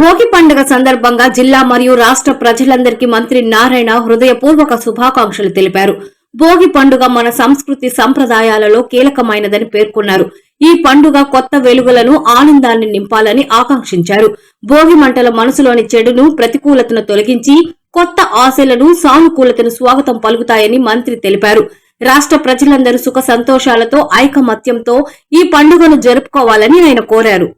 భోగి పండుగ సందర్భంగా జిల్లా మరియు రాష్ట్ర ప్రజలందరికీ మంత్రి నారాయణ హృదయపూర్వక శుభాకాంక్షలు తెలిపారు. భోగి పండుగ మన సంస్కృతి సంప్రదాయాలలో కీలకమైనదని పేర్కొన్నారు. ఈ పండుగ కొత్త వెలుగులను ఆనందాన్ని నింపాలని ఆకాంక్షించారు. భోగి మంటల మనసులోని చెడును ప్రతికూలతను తొలగించి కొత్త ఆశలను సానుకూలతను స్వాగతం పలుకుతాయని మంత్రి తెలిపారు. రాష్ట్ర ప్రజలందరూ సుఖ సంతోషాలతో ఐకమత్యంతో ఈ పండుగను జరుపుకోవాలని ఆయన కోరారు.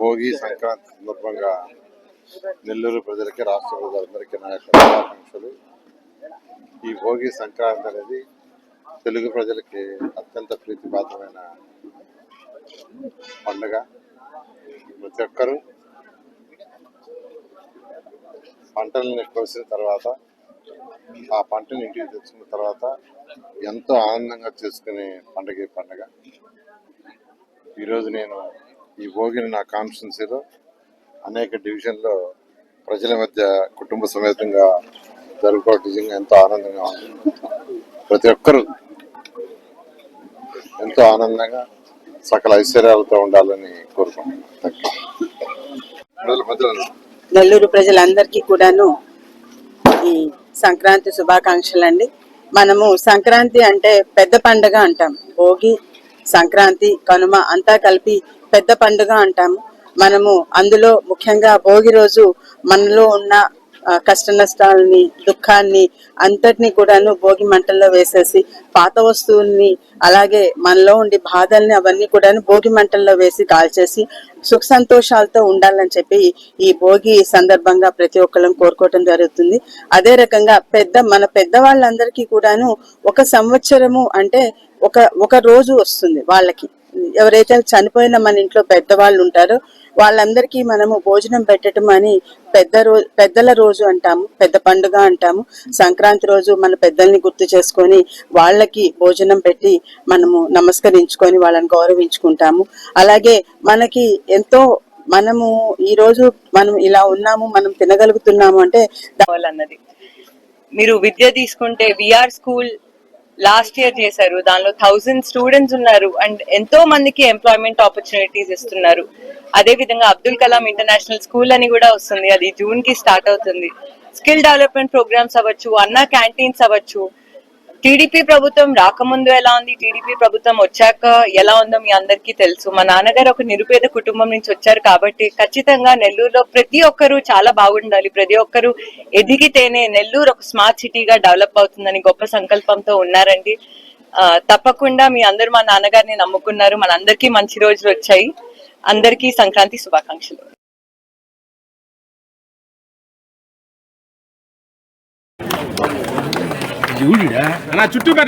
భోగి సంక్రాంతి సందర్భంగా నెల్లూరు ప్రజలకి రాష్ట్ర ప్రజలందరికీ నా యొక్క శుభాకాంక్షలు. ఈ భోగి సంక్రాంతి అనేది తెలుగు ప్రజలకి అత్యంత ప్రీతిపాత్రమైన పండుగ. ప్రతి ఒక్కరూ పంటలను కోసిన తర్వాత ఆ పంటని ఇంటికి తెచ్చుకున్న తర్వాత ఎంతో ఆనందంగా చేసుకునే పండుగ పండుగ. ఈరోజు నేను ఈ భోగిని నా కాన్స్టిట్యున్సీలో అనేక డివిజన్లో ప్రజల మధ్య కుటుంబ సమేతంగా జరుపుకోవడం నిజంగా ఎంతో ఆనందంగా ఉంది. ప్రతి ఒక్కరూ ఎంతో ఆనందంగా సకల ఐశ్వర్యాలతో ఉండాలని కోరుకుంటున్నాను. నెల్లూరు ప్రజలందరికీ కూడాను ఈ సంక్రాంతి శుభాకాంక్షలు అండి మనము సంక్రాంతి అంటే పెద్ద పండుగ అంటాం. భోగి సంక్రాంతి కనుమ అంతా కలిపి పెద్ద పండుగ అంటాము. మనము అందులో ముఖ్యంగా భోగి రోజు మనలో ఉన్న కష్ట నష్టాలని దుఃఖాన్ని అంతటిని కూడాను భోగి మంటల్లో వేసేసి పాత వస్తువుల్ని అలాగే మనలో ఉండి బాధల్ని అవన్నీ కూడాను భోగి మంటల్లో వేసి కాల్చేసి సుఖ సంతోషాలతో ఉండాలని చెప్పి ఈ భోగి సందర్భంగా ప్రతి ఒక్కళ్ళం కోరుకోవటం జరుగుతుంది. అదే రకంగా పెద్ద మన పెద్దవాళ్ళందరికీ కూడాను ఒక సంవత్సరము అంటే ఒక ఒక రోజు వస్తుంది వాళ్ళకి. ఎవరైతే చనిపోయిన మన ఇంట్లో పెద్దవాళ్ళు ఉంటారో వాళ్ళందరికీ మనము భోజనం పెట్టడం అని పెద్ద రోజు పెద్దల రోజు అంటాము పెద్ద పండుగ అంటాము. సంక్రాంతి రోజు మన పెద్దల్ని గుర్తు చేసుకొని వాళ్ళకి భోజనం పెట్టి మనము నమస్కరించుకొని వాళ్ళని గౌరవించుకుంటాము. అలాగే మనకి ఎంతో మనము ఈ రోజు మనం ఇలా ఉన్నాము మనం తినగలుగుతున్నాము అంటే అన్నది మీరు విద్య తీసుకుంటే విఆర్ స్కూల్ లాస్ట్ ఇయర్ చేశారు. దానిలో థౌజండ్ స్టూడెంట్స్ ఉన్నారు. అండ్ ఎంతో మందికి ఎంప్లాయ్మెంట్ ఆపర్చునిటీస్ ఇస్తున్నారు. అదే విధంగా అబ్దుల్ కలాం ఇంటర్నేషనల్ స్కూల్ అని కూడా వస్తుంది. అది జూన్కి స్టార్ట్ అవుతుంది. స్కిల్ డెవలప్మెంట్ ప్రోగ్రామ్స్ అవ్వచ్చు అన్నా క్యాంటీన్స్ అవ్వచ్చు. టీడీపీ ప్రభుత్వం రాకముందు ఎలా ఉంది? టీడీపీ ప్రభుత్వం వచ్చాక ఎలా ఉందో మీ అందరికీ తెలుసు. మా నాన్నగారు ఒక నిరుపేద కుటుంబం నుంచి వచ్చారు కాబట్టి ఖచ్చితంగా నెల్లూరులో ప్రతి ఒక్కరూ చాలా బాగుండాలి. ప్రతి ఒక్కరూ ఎదిగితేనే నెల్లూరు ఒక స్మార్ట్ సిటీగా డెవలప్ అవుతుందని గొప్ప సంకల్పంతో ఉన్నారండి. తప్పకుండా మీ అందరూ మా నాన్నగారిని నమ్ముకున్నారు. మనందరికీ మంచి రోజులు వచ్చాయి. అందరికీ సంక్రాంతి శుభాకాంక్షలు. చూడిడా నా చుట్టూ పెట్ట